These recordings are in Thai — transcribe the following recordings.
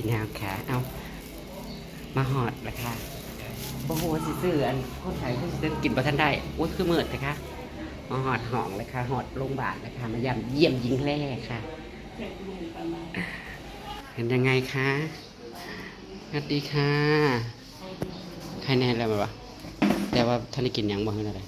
พี่นางค่ะเอามาหอดละค่ะโอ้โหสิซื้ออันคนไทยที่จะกินประทันได้โอ้ยคือเมิดนะคะมาหอดห้องเลยค่ะหอดโรงพยาบาลเลยค่ะมายามเยี่ยมยิงแร่ค่ะเห็นยังไงคะสวัสดีค่ะ ใครแน่แล้วมั้ยแต่ว่าท่านได้กินยังบ้างอะไร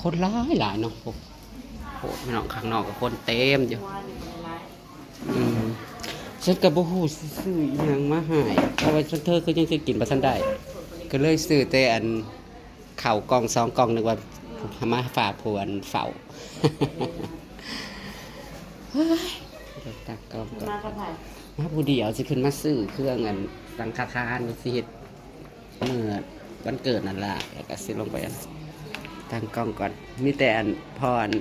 คนร้ายหลายเนาะโอ้โหไม่นองข้างนอกก็คนเต็มอยู่ อืมฉันกับบ่ฮู้สิซื้ออิหยังมาใหายเพราะว่าฉันเธอคือยังสิกินบ่ทันได้ ก็เลยซื้อแต่อันข้าวกล่องสองกล่องนึกว่ามาฝากผู้อันเฝ้าเฮ้ยเดี๋ยวตักกล่องก่อน มากระไผ่มาผู้เดียวสิขึ้นมาซื้อเครื่องอันสังฆทานสิเฮ็ดเมื่อวันเกิดนั่นล่ะแล้วก็สิลงไปอันตั้งกล้องก่อน มีแต่อันพ่ออัน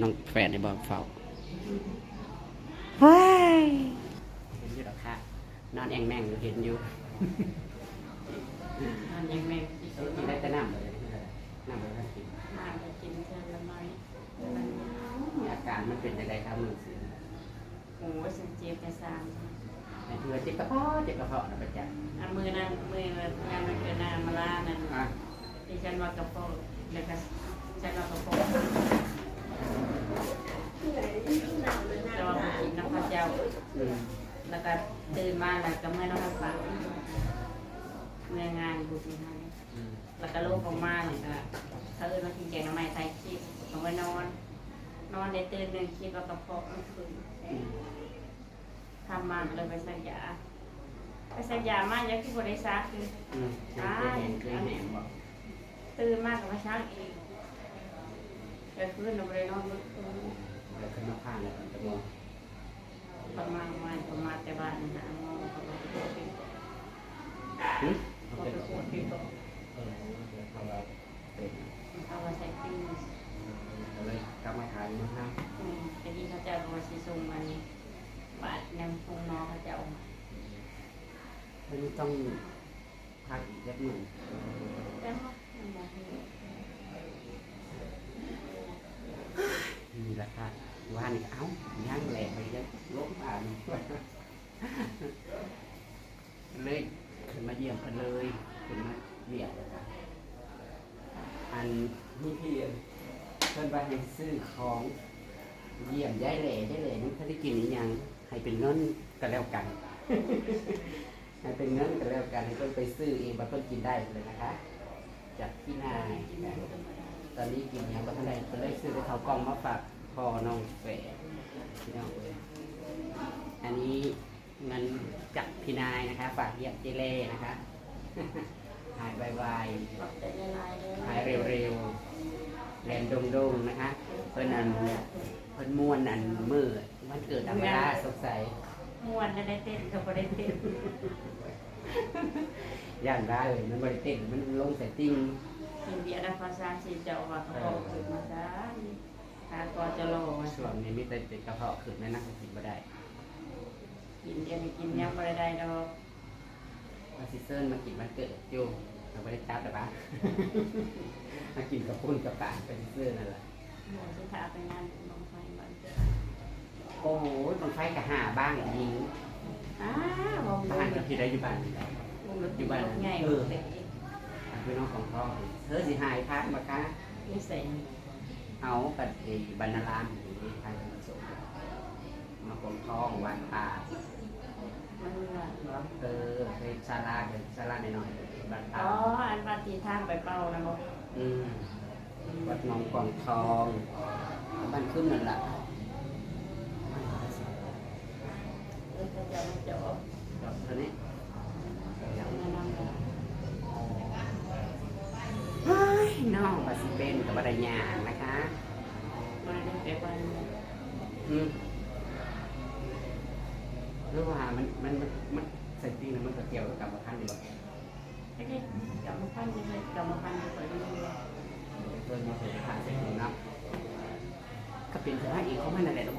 น้องแฟนในบ่เฝ้า ว้ายเห็นอยู่หรอคะนอนแองแมงอยู่เห็นอยู่มันยังแม่ที่เอสุอดกินได้แต่น้ำเลยน้ำเลยนะกินมาจะกินเท่าละน้อยมีอาการมันเป็นยังไงครับมือสิโอ้ยสันเจ็บกระซามไอ้เพื่อเจ็บกระเพาะเจ็บกระเพาะนะประจักษ์อะมือนั้นมืองานมันเกิดนานมาล่านั่นอะที่ฉันว่ากระโปงแล้วก็ฉันว่ากระโปงแต่ว่ากินน้ำพระเจ้าอืมแล้วก็ตื่นมาแล้วก็เมื่อน้ำฝาเมื่องานบุญงานอืมแล้วก็ลูกออกมาเนี่ยก็เขาเอิ้นมากินแกงน้ำไม้ไทยคิดลงไปนอน นอนได้ตื่นหนึ่งคิดว่ากระเพาะมันขึ้นอืมทำมาเลยไปสัญญาไปสัญญามากยังที่บริษัทคืออืมเคยเห็นเคยเห็นบอกตื่นมากกับมาช้างเองเกิดขึ้นเราไปนอนมื้อคืนเดี๋ยวขึ้นมาผ่านแล้วจะมอง ประมาณวันประมาณแต่บ้านหาโมงเขาก็ไปปวดที่หึเขาไปปวดที่โต๊ะเออเขาว่าเป็นเอามาใส่ติ้งก็เลยกลับมาถ่ายมาห้ามอืมแต่ที่เขาจะเอามาซีซุงมันบาดยังคงนอเขาจะเอามามันต้องพักอีกเล็กหนึ่งแต่ว่ามันบอกให้มีราคา ว่านี่เอ้าย่างแหลกไปเยอะลบผ่านเลยขึ้นมาเยี่ยมกันเลยขึ้นมาเยี่ยมเลยครับอันนี่พี่เพิ่นไปให้ซื้อของเยี่ยมย้ายแหล่ย้ายแหล่นี่เขาได้กินหรือยังให้เป็นเงินก็แล้วกันให้เป็นเงินก็แล้วกันให้เพิ่นไปซื้อเองบัดเพิ่นกินได้เลยนะคะ จากที่นายตอนนี้กินยังก็ทันได้ก็เลยซื้อไปเขากล่องมาฝาก พอน้องแฝดพี่น้องเอ้ยอันนี้เงินจากพี่นายนะคะ ฝากเยี่ยมเจเล่นะคะ หายไวปรับใจละลายเลยๆหายเร็วๆแรงดงๆนะคะ เพิ่นอันเพิ่นม่วนอันมือมันเกิดอัเวลาสดใสม่วนได้เต้นเขาก็ได้เต้นย่านได้เลยมันบริเต้นมันลงใส่ติ้ง กินเบียร์ได้ภาษาสีเจ้าว่าเขาบอกขึ้นมาได้ หาก็จะรอมาช่วงนี้มีแต่เป็นกระเพาะขึ้นแม่นั่งกินไม่ได้กินเดี๋ยวนี้กินยังไม่ได้ดอกมาซิเซิร์นมากินมันเกิดอยู่เราไม่ได้จับแต่ปะมากินกับพุ่นกับปากเป็นซิเซิร์นนั่นแหละหมอที่พาไปงานน้องไฟบ้านเกิดโอ้โหต้องไฟกับหาบ้างยิงอ้าวมองบ้านกับที่ได้อยู่บ้านอยู่บ้านใหญ่เด็กอันเป็นน้องของพ่อเธอสิหายพักมาคะนี่ใส่ เอากับไอ้บรรณารามอยู่ที่ทางจังหวัดสงขลามาคนทองวานป่ามันว่าเออเคยซาลาเคยซาลาหน่อยๆบ้านป่าอ๋อ อันปฏิทางไปเป่านะบอกอืมวัดหนองกวางทองบ้านขึ้นนั่นแหละเออจะมาเจาะจอดเท่านี้น้องปัสเป็นกับบัไดยางนะคะ บริเวณไปบ้าน อืมหรือว่ามันมันมันมันใส่จริงแล้วมันก็เกี่ยวกับกรรมพันธุ์ดีกว่าไอ้ที่กรรมพันธุ์เลยกรรมพันธุ์ไปเรื่อยโดยมาถึงผ่านใส่ถุงน้ำก็เป็นสภาพอีกเขาไม่นั่นแหละเนาะ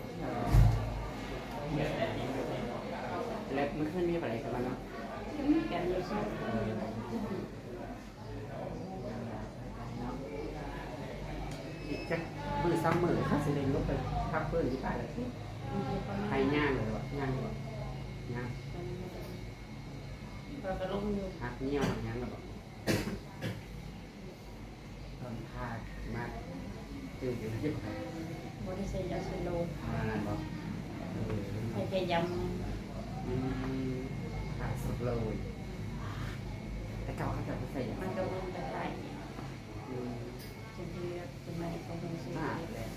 แล้วมันขึ้นมีอะไรกันบ้างเนาะ ๆกันอยู่ช่วง อีกจักมือ ซ้ำมือเขาสิเลยยกไปพักเพื่อนที่บ้านเลยใครย่างเลยวะย่างเลยวะย่างเราก็ลงอยู่หักเงี้ยวย่างแล้วบอกตอนพามาตื่นอยู่ที่ไหนบริษัทยาสุโลมานั่นบอกเออให้แกย อืมขาดสุดเลยแต่เก่าเขาจะไม่ใส่อย่างำมันก็วนไปไล่ อืม จนที่เป็นมาของคนซื้อ มากเลย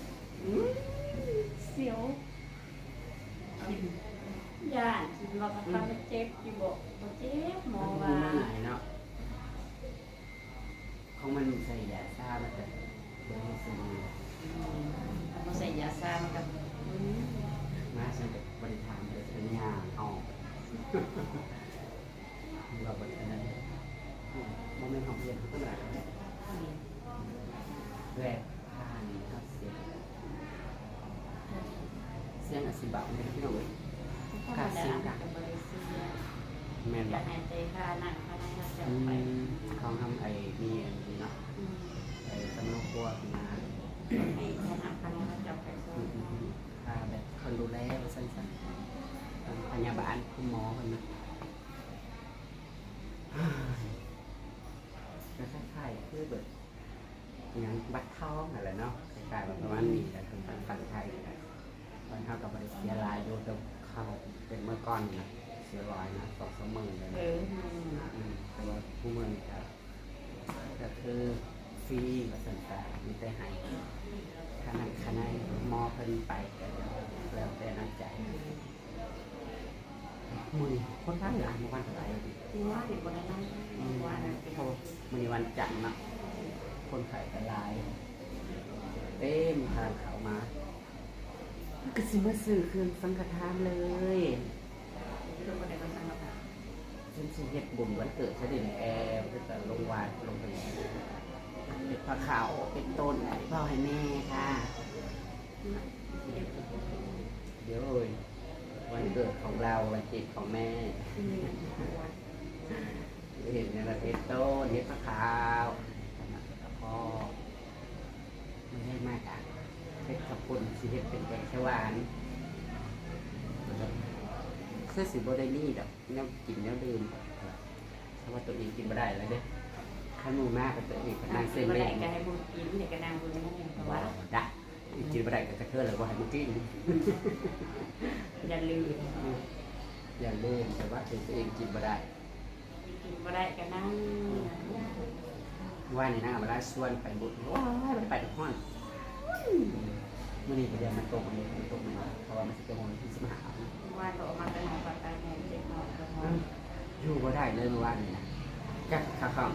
เสียวย่านคิดว่าเขาทำเจ็บอยู่บอกบ่เจ็บหมอ มัน ว่า มันหลายเนาะของมันใส่ยาซ่ามันจะเบอร์สี่ เขาใส่ยาซามันกับ มาฉันจะบริฐานเดี๋ยวจะยาออก เราบริฐานนั้นโมเมนต์ของเรียนเขาต้งหลายแรกผ่านครับเสียงเสียงอสิบะเนี่ยพี่น้องเอ้ยขาดเสียงกับบริษัทแม่นอบอยากให้ใจค่านั่งค่านั่งจะไปของทำไอ้มีอันนี้เนาะไอ้ตำนกครัวขึ้นมาให้ค่าค่านั่งจะไปส่อืงมอืมอืมค่าแบบคนดูแลสั้นๆ พยาบาลคุณหมอคนนะก็คล้ายๆคือแบบอย่างบัตรทองอะไรเนาะคล้ายๆแบบประมาณนี้แต่ทางฝั่งฝั่งไทยนะตอนเท่ากับบริเสียรายอยู่แต่เข้าเป็นเมื่อก่อนนะเสียรายนะสองสามหมื่นเลยอนะออืมแต่ว่าผู้เมืองจะก็คือฟรีกับสันตามีแต่ให้ขนาดขนาดมอเพิ่นไปแล้วแต่น้ำใจ มือคนทั้งหลายเมื่อวันอะไรที่ว่าเนี่ยคนนั้นว่านั่นเป็นเพราะมือวันจันทร์นะคนไข่กันหลายเต็มทางเขามาก็สิมาซื้อคืนสังฆทานเลยคือคนใดคนสังกัดฉันสิเฮ็ดบุญวันเกิดฉันดิแอร์ก็จะลงวานลงไปเป็นผ้าขาวเป็นต้นพ่อให้แม่ค่ะ เดี๋ยวเอ้ย วันเกิดของเราวันจิตของแม่เห็นในประเทศต้นเห็ดผ้าขาวแล้วพ่อไม่ได้มากอะเห็ดขับปุ่นสิเห็ดเป็นแกงเขียวหวานเสื้อสีโบได้นี่ดอกเนี่ยกินเนี่ยดื่มเพราะว่าตัวเองกินไม่ได้แล้วเด้ข้ามูมากกับตัวเองก็นั่งเส้นไม่เล่ได้นก็ให้บุญกินเดี๋ยวก็นางบุญนี่เพราะว่าได้กิ นไม่ได้ก็จะเทื่อเลยว่าให้มันกินอย่าลืมอย่าลืมแต่ว่าตัวเองกินไม่ได้กินก็ได้ก็นั่งว่านี่นะเวลาชวนไปบุญว้ายมันไปทุกห้องมื่อนี้ประเดี๋ยวมันตกมันเลยมันตกมันเพราะว่ามันจะเป็นวันที่สิบห้าว่าก็ออกมาแต่หนองปลาตายแทนเจ็บหนองกระหองอยู่ก็ได้เลยเมื่อวานนี้นะจับข้าวของ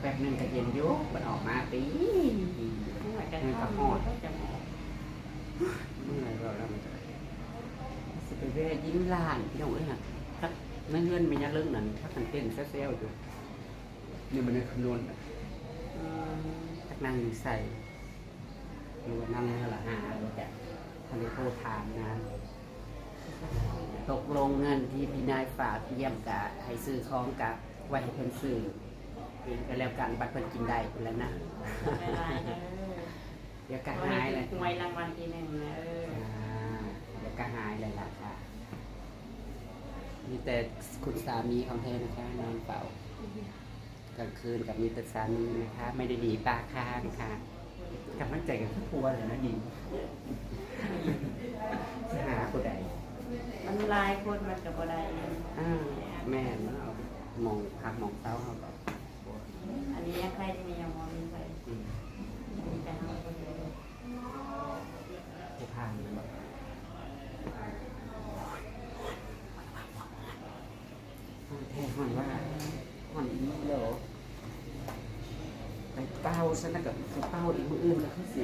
แอร์แป๊บนึงก็เย็นอยุบมันออกมาปีเมื่ก็จะหมอเมื่อไหรเราแล้วมันจะสิไปเวยิ้มลานพี่น้องเอ้ยฮะถ้าไม่เงินไม่ยาเรื่องนั้นถ้ากันเต้นเซลล์อยู่นี่มันในคำนวณจากนั่งใส่หรือว่านั่งเนื้อละหาหรือจะทะเลโทรถามนะตกลงเงินที่พี่นายฝากเยี่ยมกะให้ซื้อของกะไว้ให้เพิ่นซื้อ ก็แล้วกันบัตรเพิ่นกินได้คนแล้วนะไม่ได้เออเดี๋ยวก็วันหายเลยหวยรางวัลทีหนึ่งนะเออเดี๋ยวก็หายเลยล่ะค่ะมีแต่คุณสามีของเธอนะคะนอนเฝ้ากลางคืนกับมีแต่สามีนะคะ ไม่ได้หนีตาค้างค่ะกำลังใจกับครอบครัวเลยนะยิงจะหาคนใดมันลายคนมันกับอะไรอ่าแม่มันเอามองพักมองเต้าเขาแบบอันนี้ใครที่อน เหรอไปเป้าฉันนะกับไปเป้าอีกมืออื่นแล้วคือสิ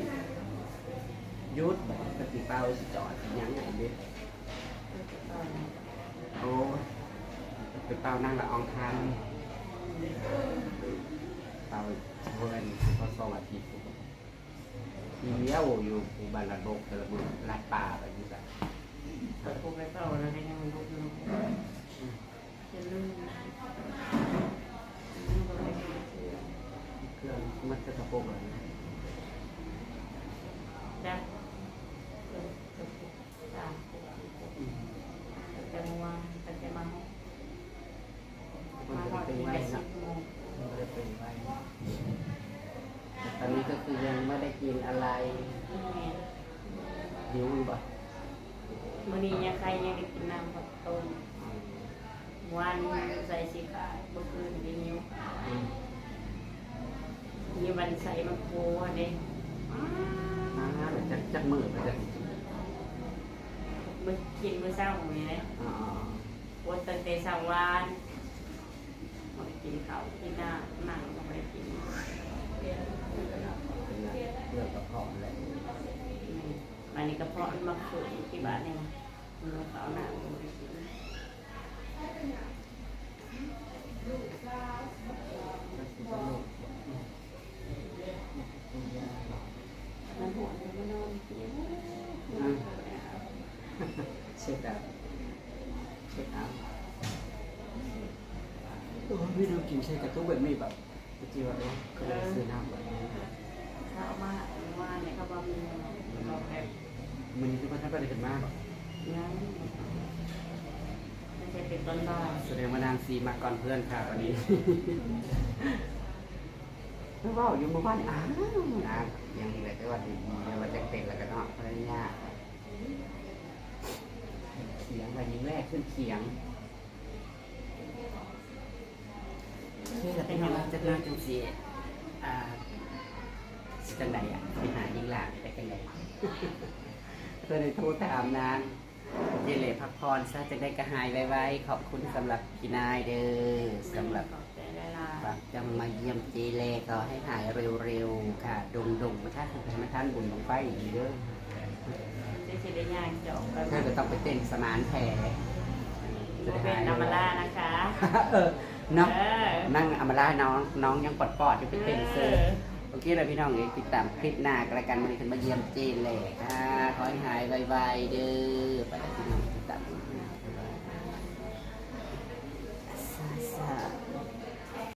ยุดแบบปฏิเป้าสิจอดสิยังไงเด็โอ้ยไปเป้านั่งละอองทาน เป้าเวิร์นพอสองอาทิตย์ทีเดียวอยู่อุบาลระบกแต่ละบุลาดป่าไปอยู่แบบเราพูดไปเปล่าเราได้ยังรู้อยู่จะลืมลืมก็ไม่ได้เชื่อเครื่องมันจะกระโปงเลยนะจ้ะ มื้อนี้ยังใครยังได้กินน้ำผักต้มวันใส่สีขาวเมื่อคืนกินนิ้ว อืม มีวันใส่มะกรูดเด้ อ่าเดี๋ยว จักจักมือไปจักมื้อกินมื้อเช้านี่นะอ๋อปวดตั้งแต่เช้าวานบ่ได้กินข้าวกินน้ำนั่งก็บ่ได้กินเลือกกระเพาะแหละอันนี้ก็เพราะมันมาฝึกที่บ้านนี่มันเขาหน้าก็บ่ได้กินมันหัวมันนอนเสีย เช็ดเอาเช็ดเอาโอ้ยไม่ดู กินเช็ดกระตุ้แบบนี้แบบจีว่าเอ๊ะก็เลยซื้อน้ำแบบนี้เขาเอามาว่าเนี่ยเขาบอกมีบอกแบบมันนี่คือมันถ้าไปได้กันมากแบบนั้นไม่ใช่เป็นต้นบ้านแสดงว่านางซีมาก่อนเพื่อนค่ะวันนี้แล้วว่าอยู่หมู่บ้านอ้าวนางยังเหลือแต่ว่าดีเดี๋ยวมันจะเป็นแล้วก็เนาะภรรยาเขียงไปยิงแรกขึ้นเขียง เป็นยังไงจะน่าจังสีอ่าสิจังไหนอะไปหายิงหลานไปกันไหนเพื่อได้โทรถามนางเยเลพักพรซะจะได้กระหายไวๆขอบคุณสำหรับพี่นายเด้อสำหรับขอบใจเวลาฝากจังมาเยี่ยมเจเลขอให้หายเร็วๆค่ะดงดงมาท่านคุณมาท่านบุญลงไปอีกเด้อจะสิได้ย่างจอกไปเธอก็ต้องไปเต้นสมานแผลโมเป็นนามาลานะคะ เออเนาะเออนั่งอำมาลาน้องน้องยังปอดปอดๆอยู่ไปเต้นเซอร์โอเคเลยพี่น้องเอ้ยติดตามคลิปหน้ากันแล้วกันวันนี้ขึ้นมาเยี่ยมเจเลค่ะขอให้หายไวๆเด้อไปแล้วพี่น้อง